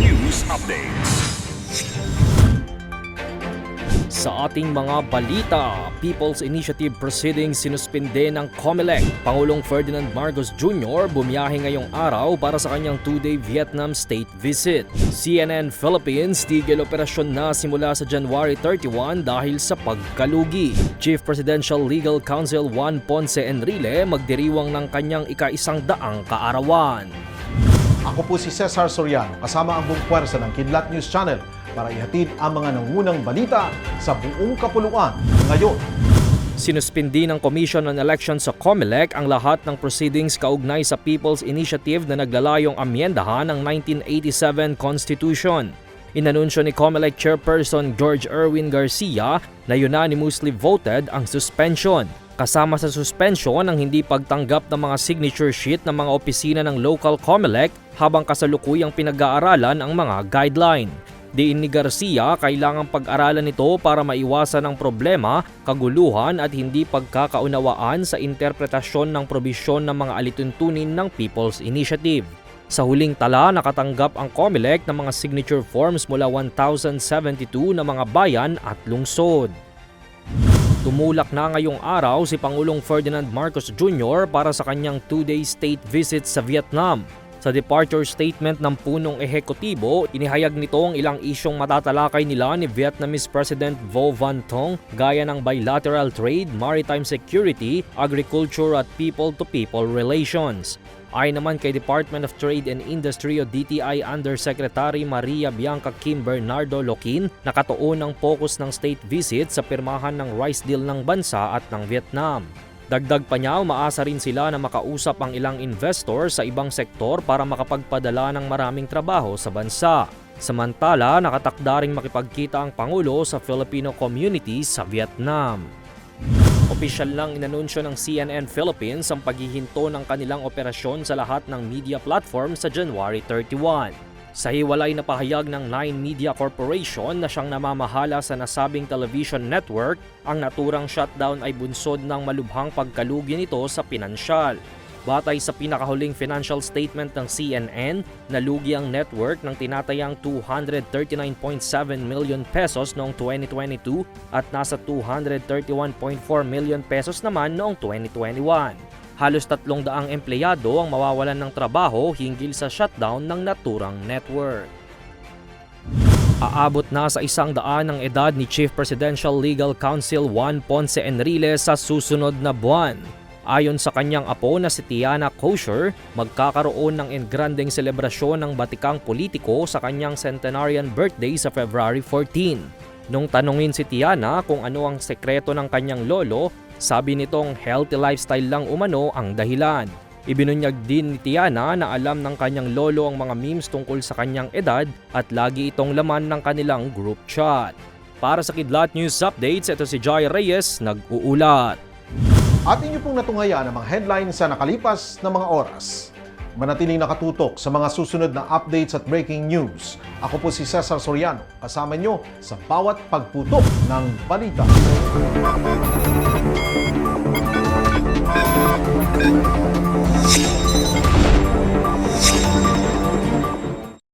News Updates. Sa ating mga balita, People's Initiative Proceedings sinuspinde ng COMELEC. Pangulong Ferdinand Marcos Jr. bumiyahe ngayong araw para sa kanyang two-day Vietnam state visit. CNN Philippines tigil operasyon na simula sa January 31 dahil sa pagkalugi. Chief Presidential Legal Counsel Juan Ponce Enrile magdiriwang ng kanyang ika-isang daang kaarawan. Ako po si Cesar Soriano kasama ang buong puwersa ng Kidlat News Channel para ihatid ang mga nangunang balita sa buong kapuluan ngayon. Sinuspindi ng Commission on Elections sa COMELEC ang lahat ng proceedings kaugnay sa People's Initiative na naglalayong amyendahan ng 1987 Constitution. Inanunsyo ni COMELEC Chairperson George Erwin Garcia na unanimously voted ang suspension. Kasama sa suspension ang hindi pagtanggap ng mga signature sheet ng mga opisina ng local COMELEC habang kasalukuyang pinag-aaralan ang mga guideline. Diin ni Garcia, kailangang pag-aralan ito para maiwasan ang problema, kaguluhan at hindi pagkakaunawaan sa interpretasyon ng probisyon ng mga alituntunin ng People's Initiative. Sa huling tala, nakatanggap ang COMELEC ng mga signature forms mula 1,072 na mga bayan at lungsod. Tumulak na ngayong araw si Pangulong Ferdinand Marcos Jr. para sa kanyang two-day state visit sa Vietnam. Sa departure statement ng punong ehekutibo, inihayag nito ang ilang isyong matatalakay nila ni Vietnamese President Vo Van Tong gaya ng bilateral trade, maritime security, agriculture at people-to-people relations. Ayon naman kay Department of Trade and Industry o DTI Undersecretary Maria Bianca Kim Bernardo Loquin, nakatuon ang focus ng state visit sa pirmahan ng rice deal ng bansa at ng Vietnam. Dagdag pa niya, umaasa rin sila na makausap ang ilang investor sa ibang sektor para makapagpadala ng maraming trabaho sa bansa. Samantala, nakatakda ring makipagkita ang Pangulo sa Filipino community sa Vietnam. Opisyal lang inanunsyo ng CNN Philippines ang paghihinto ng kanilang operasyon sa lahat ng media platform sa January 31. Sa hiwalay na pahayag ng Nine Media Corporation na siyang namamahala sa nasabing television network, ang naturang shutdown ay bunsod ng malubhang pagkalugi nito sa pinansyal. Batay sa pinakahuling financial statement ng CNN, nalugi ang network ng tinatayang 239.7 million pesos noong 2022 at nasa 231.4 million pesos naman noong 2021. Halos tatlong daang empleyado ang mawawalan ng trabaho hinggil sa shutdown ng naturang network. Aabot na sa isang daan ang edad ni Chief Presidential Legal Counsel Juan Ponce Enrile sa susunod na buwan. Ayon sa kanyang apo na si Tiana Kosher, magkakaroon ng engrandeng selebrasyon ng batikang politiko sa kanyang centenarian birthday sa February 14. Nung tanungin si Tiana kung ano ang sekreto ng kanyang lolo, sabi nitong healthy lifestyle lang umano ang dahilan. Ibinunyag din ni Tiana na alam ng kanyang lolo ang mga memes tungkol sa kanyang edad at lagi itong laman ng kanilang group chat. Para sa Kidlat News Updates, ito si Joy Reyes, nag-uulat. At inyo pong natungayan ang mga headlines sa nakalipas na mga oras. Manatiling nakatutok sa mga susunod na updates at breaking news. Ako po si Cesar Soriano, kasama nyo sa bawat pagputok ng balita.